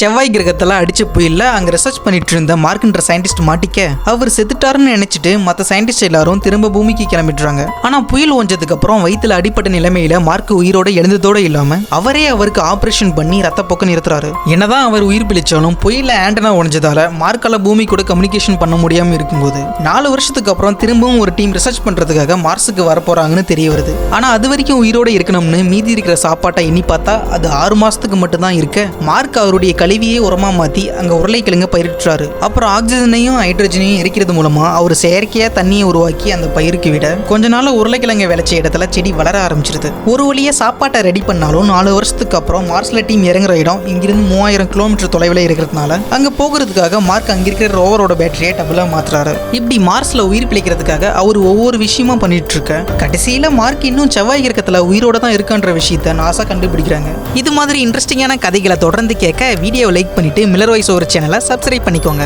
செவ்வாய் கிரகத்தில் அடிச்ச புயல்ல அங்க ரிசர்ச் பண்ணிட்டு இருந்த மார்க்ன்ற சயின்டிஸ்ட் மாட்டிக்க அவர் செத்துட்டாருன்னு நினைச்சிட்டு மத்த சயின்டிஸ்ட் எல்லாரும் திரும்ப பூமிக்கு கிளம்பிடுறாங்க. ஆனா புயல் ஓஞ்சதுக்கு அப்புறம் வயிற்றுல அடிப்பட்ட நிலைமையில மார்க் உயிரோட எழுந்ததோட இல்லாம அவரே அவருக்கு ஆபரேஷன் பண்ணி ரத்தப்போக்கம் நிறுத்துறாரு. என்னதான் அவர் உயிர் பிழைச்சாலும் புயல ஆண்டனா உணஞ்சதால மார்க்கால பூமி கூட கம்யூனிகேஷன் பண்ண முடியாம இருக்கும்போது நாலு வருஷத்துக்கு அப்புறம் திரும்பவும் ஒரு டீம் ரிசர்ச் பண்றதுக்காக மார்ஸுக்கு வரப்போறாங்கன்னு தெரிய வருது. ஆனா அது வரைக்கும் உயிரோட இருக்கணும்னு மீதி இருக்கிற சாப்பாட்டை எண்ணி பார்த்தா அது ஆறு மாசத்துக்கு மட்டும்தான் இருக்க. மார்க் அவருடைய கழிவையே உரமாக மாற்றி அங்கே உருளைக்கிழங்க பயிரிட்டுறாரு. அப்புறம் ஆக்சிஜனையும் ஹைட்ரஜனையும் எரிக்கிறது மூலமாக அவர் செயற்கையாக தண்ணியை உருவாக்கி அந்த பயிருக்கு விட கொஞ்ச நாள் உருளைக்கிழங்கு விளைச்ச இடத்துல செடி வளர ஆரம்பிச்சிருது. ஒரு வழியாக சாப்பாட்டை ரெடி பண்ணாலும் நாலு வருஷத்துக்கு அப்புறம் மார்ஸ்ல டீம் இறங்குற இடம் இங்கிருந்து மூவாயிரம் கிலோமீட்டர் தொலைவில் இருக்கிறதுனால அங்கே போகிறதுக்காக மார்க் அங்கே இருக்கிற ரோவரோட பேட்டரியை டபுளாக மாற்றுறாரு இப்படி மார்ஸ்ல உயிர் பிழைக்கிறதுக்காக அவர் ஒவ்வொரு விஷயமா பண்ணிட்டு இருக்க. கடைசியில் மார்க் இன்னும் செவ்வாய் கிரகத்துல உயிரோட தான் இருக்குன்ற விஷயத்த நாசா கண்டுபிடிக்கிறாங்க. இது மாதிரி இன்ட்ரெஸ்டிங்கான கதைகளை தொடர்ந்து கேட்க வீடியோவை லைக் பண்ணிட்டு மில்லர் வாய்ஸ் ஒரு சேனலை சப்ஸ்கிரைப் பண்ணிக்கோங்க.